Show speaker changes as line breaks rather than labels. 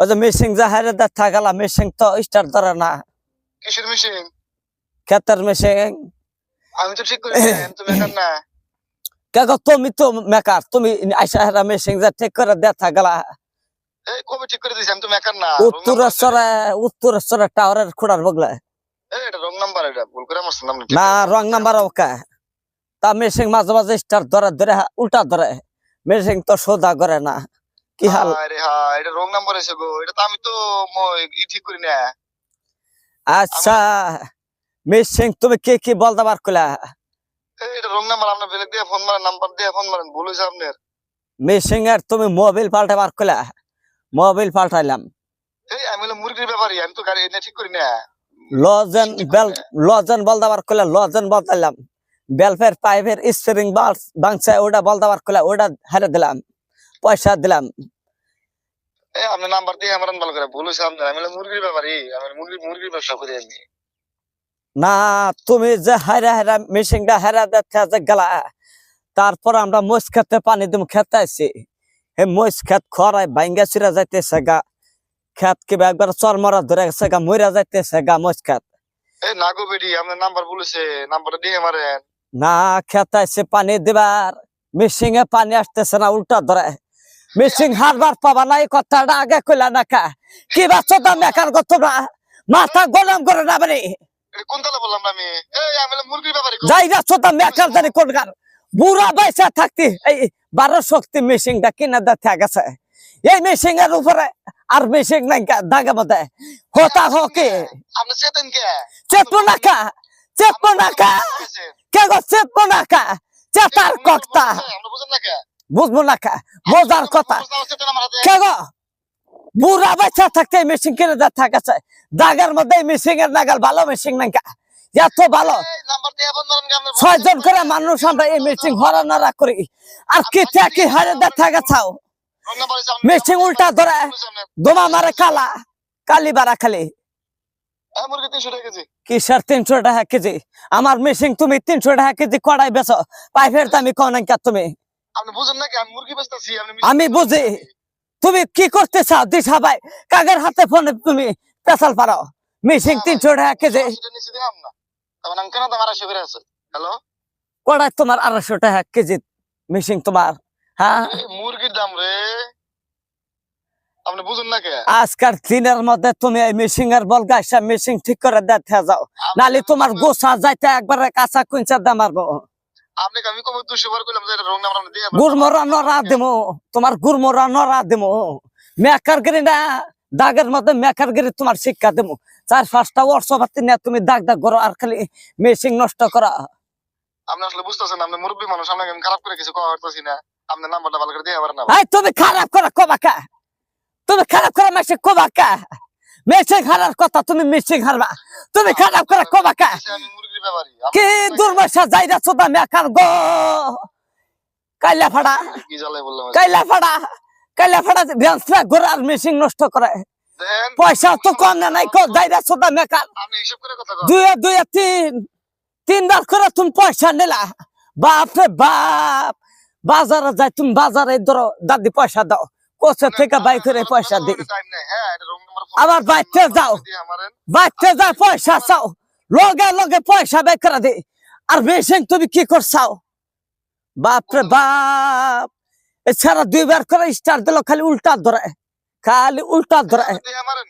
ওই যে মেশিন যা হারে দেখা গেল মেশিন তো স্টার ধরে না।
কিসের মেশিন
ক্ষেতের মেশিন
আমি তো ঠিক করি তুমি না।
কাকু তুমি তো মেকার তুমি আইসা হারা মেশিন যা ঠিক করে গেলা
এই কবে ঠিক করে দিয়েছি? আমি তো মেকার না
উত্তরেশ্বরে উত্তরেশ্বরে টাওয়ারের খুঁড়ার বগলে।
এটা রং নাম্বার এটা ভুল করে আমার নাম
না রং নাম্বার ওকে। তা মাঝে মাঝে স্টার ধরে ধরে উল্টা ধরে। মেশিন তো সোজা করে না। কি হাল?
আরে হ্যাঁ এটা রং নাম্বার এসে গো। এটা তো আমি তো ই ঠিক করি না।
আচ্ছা তুমি কি কি বলতে পার
এই এটা রং নাম্বার আপনার বেলেগ দিয়ে ফোন মারেন নাম্বার দিয়ে ফোন মারেন ভুল হয়েছে আপনার।
এর তুমি মোবিল পাল্টে পার কলা মোবিল পাল্টাইলাম।
এই আমি হলো মুরগির ব্যাপারই আমি তো গাড়ি ঠিক করি না।
লজেন বেল লজেন বলতে পার লজেন বলতাইলাম। বেলফের পাইপের বাংছে ওটা বলতে পার কলা ওটা হারে দিলাম পয়সা দিলাম।
এই আপনি নাম্বার দিয়ে আমার ভালো করে ভুল হয়েছে আপনার। আমি হলো মুরগির ব্যাপারই আমি মুরগি মুরগির ব্যবসা করি আমি।
না তুমি যে হারা হারা মেশিনটা হারা দেখতে যে গেলা তারপর আমরা মহিষ খেতে পানি দিম খেতে আসছি হে মহিষ খেত খরায় বাইঙ্গা চিরা যাইতেছে গা। খেত কিবা একবার চরমরা ধরে গেছে গা মইরা যাইতেছে গা মহিষ খেত।
এই না গো বেডি আপনার নাম্বার বলেছে নাম্বারটা দিয়ে মারেন।
না খেতে আসছে পানি দিবার। মেশিন এ পানি আসতেছে না উল্টা ধরে। মেশিন হারবার পাবা না এই কথাটা আগে কইলা না কা। কি বাচ্চা দাম একার তোমরা মাথা গোলাম করে না বানি
না
যাই যাচ্ছ তো মেকার জানি কোনকার বুড়া বাইসা থাকতি এই বারো শক্তি মেশিনটা কিনা দেখা গেছে। এই মেশিন এর উপরে আর মেশিন নাই দাগে মধ্যে হতা হকে।
কে?
চেপো না কা চেপো না কা। গো চেপো না কা। চেতার কক্তা
না
বুঝব না বোঝার কথা। কে গো? বুড়া বাইসা থাকতে মেশিন কিনে দেখা গেছে দাগের মধ্যে মেশিন এর নাগাল ভালো মেশিন নাকা এত ভালো।
এই নাম্বার দিয়ে ফোন মারেন কে আপনার
ছয় জন করে মানুষ আমরা এই মিটিং হরানারা করি। আর কি কি হারে
হইছে আপনার।
মিটিং উল্টা ধরে দোমা মারে কালা কালি বারা খালি। কিসের তিনশো টাকা কেজি? আমার মেশিন তুমি তিনশো টাকা কেজি কড়াই বেছো পাইপের দামি কন তুমি?
আপনি বুঝেন নাকি আমি মুরগি বেচতেছি
আমি বুঝি। তুমি কি করতে চাও দিশা ভাই? কাগের হাতে ফোনে তুমি পেশাল পারাও মেশিন তিনশো টাকা কেজি।
সেটা নিচে দিলাম না। তখন তোমার আশা করে আছে। হ্যালো?
কড়াই তোমার আড়াইশো টাকা কেজি মেশিন তোমার হ্যাঁ?
মুরগির দাম রে। আপনি বুঝুন না কে?
আজকাল দিনের মধ্যে তুমি এই এর বল গাইসা ঠিক করে দেখতে যাও। নালে তোমার গোসা যাইতে একবারে কাঁচা কুঞ্চা দাম মারবো।
আমি
গুড়মরা নরা দেবো তোমার গুড়মরা নরা দেবো মেকার গিরি না দাগের মধ্যে মেকার গিরি তোমার শিক্ষা দেবো চার পাঁচটা ভাতি নিয়ে তুমি দাগ দাগ করো আর খালি মেশিন নষ্ট করা।
আপনি আসলে বুঝতেছেন আপনি মুরব্বী মানুষ আপনাকে আমি খারাপ করে কিছু কওয়া পারতেছি না। আপনার নাম্বারটা ভালো করে দিয়ে আবার না
তুমি খারাপ করে কবাকা। তুমি খারাপ করে মেশিন কবাকা। মেশিন হারার কথা তুমি মেশিন হারবা তুমি খারাপ করে কবাকা কি? দুর্বাসা যাইরা সোদা মেকার গো? কাইলা ফাড়া কাইলা ফাড়া কাইলা ফাড়া ভ্যান্সরা ঘোরার মেশিন নষ্ট করে। পয়সা তো কম না নাই কো যাইরা সোদা মেকার।
আপনি হিসাব করে কথা কন।
দুয়ে দুয়ে তিন। তিনবার করে তুমি পয়সা নিলা। বাপ রে বাপ। বাজারে যাই তুমি বাজারে ধরো দাদি পয়সা দাও। কোচে থেকে বাই করে পয়সা দি।
টাইম নেই। হ্যাঁ
আবার বাইতে যাও। বাইতে যাও পয়সা চাও। লগে লগে পয়সা বের করে দি। আর মেশিন তুমি কি করছাও? বাপরে বাপ। এছাড়া দুইবার করে স্টার দিল খালি উল্টা ধরে। খালি উল্টা ধরে।
দিয়ে আমারেন